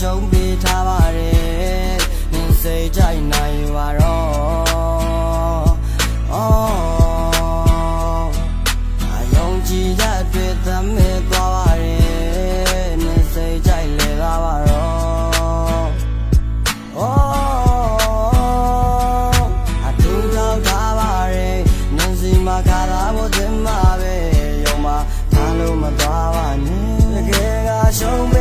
ရှုံးပေးထားပါတယ်နင်စိတ်ကြိုက်နိုင်ပါတော့အော်အယုံကြည်ရတဲ့သမဲသွားပါတယ်နင်စိတ်ကြိုက်လေပါပါတော့အော်အတူတောက်ထားပါတယ်နင်စီမှာခါသာဖို့တင်မှာပဲယုံမှာဘာလို့မသွားပါနဲ့တကယ်ကရှုံး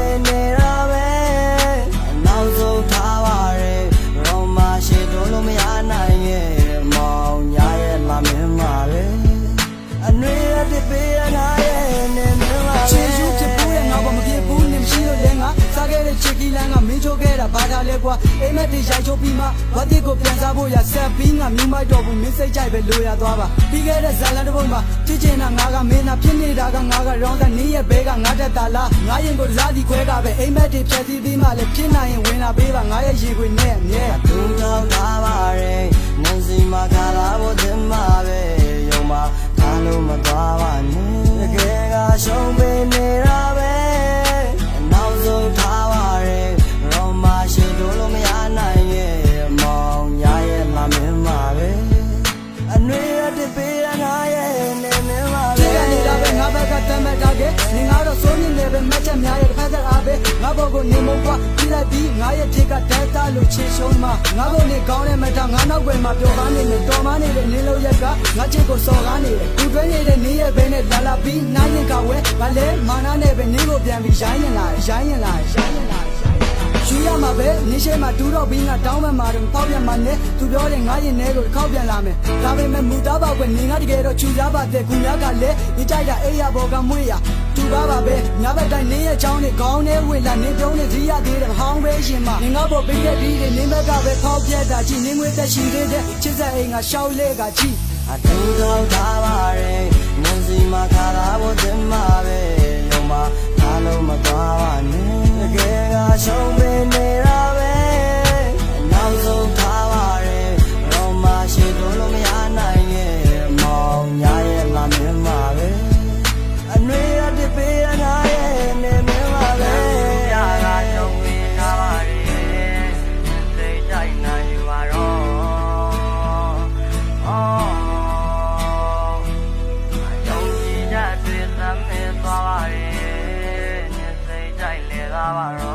မင်းချိုးခဲ့တာဘာသာလဲကွာအိမ်မက်တွေရိုက်ချိုးပြီးမှဝတ်တိကိုပြန်စားဖို့ရဆက်ပြီးငါမြူမိုက်တော့ဘူးမင်းစိတ်ကြိုက်ပဲလိုရသွားပါပြီးခဲ့တဲ့ဇာလန်တစ်ပုဒ်မှာကြည့်ချင်တာငါကမင်းသားဖြစ်နေတာကငါကရောင်းတဲ့နင်းရဲ့ဘဲကငါတက်တာလားငါရင်ကိုလာဒီခွဲကပဲအိမ်မက်တွေဖြည့်ပြီးပြီးမှလည်းဖြစ်နိုင်ရင်ဝင်လာပေးပါငါရဲ့ရေခွေနဲ့အမြဲသူကြောင့်ထားပါရဲ့နန်းစီမှာခါလာဖို့တင် ခဲ့နေငါတော့စိုးနေနေပဲမက်ချက်များရဲ့တစ်ဖက်သက်အားပဲငါဘောကိုနေမကွာပြီးလိုက်ပြီးငါရဲ့ဖြစ်ကဒက်တာလို့ချေရှုံးမှာငါဘုံနေကောင်းတဲ့မထားငါနောက်ွယ်မှာပျော်ပါနေတယ်တော်မနေတဲ့နေလို့ရက်ကငါချစ်ကိုစော်ကားနေတယ်သူတွဲနေတဲ့နေရဲ့ဘဲနဲ့လာလာပြီးနိုင်ရင်ကဝဲငါလဲမာနာနဲ့ပဲနေကိုပြန်ပြီးရိုင်းရင်လာရိုင်းရင်လာရိုင်းရင်လာ ယူရမှာပဲနေရှိမှာတူတော့ပြီးငါတောင်းမှမှာတော့ပေါက်ပြန်မှာနဲ့သူပြောတယ်ငါရင်ထဲကိုတစ်ခေါက်ပြန်လာမယ်ဒါပေမဲ့မူသားပေါက်ပဲနေငါတကယ်တော့ချူကြပါတဲ့ခုများကလည်းနေကြိုက်တာအေးရဘောကမွေးရသူပါပါပဲငါဘက်တိုင်းနေရဲ့ချောင်းနဲ့ခေါင်းနဲ့ဝေလာနေပြုံးနေစီရသေးတယ်မဟောင်းပဲရှင်မနေငါဘောပေးတဲ့ဒီတွေနေဘက်ကပဲဖောက်ပြက်တာကြည့်နေငွေသက်ရှိသေးတဲ့ချစ်စက်အိမ်ကရှောက်လေကကြည့်အတူကောင်းထားပါရဲ့နန်းစီမှာခါလာဖို့ ပါတော့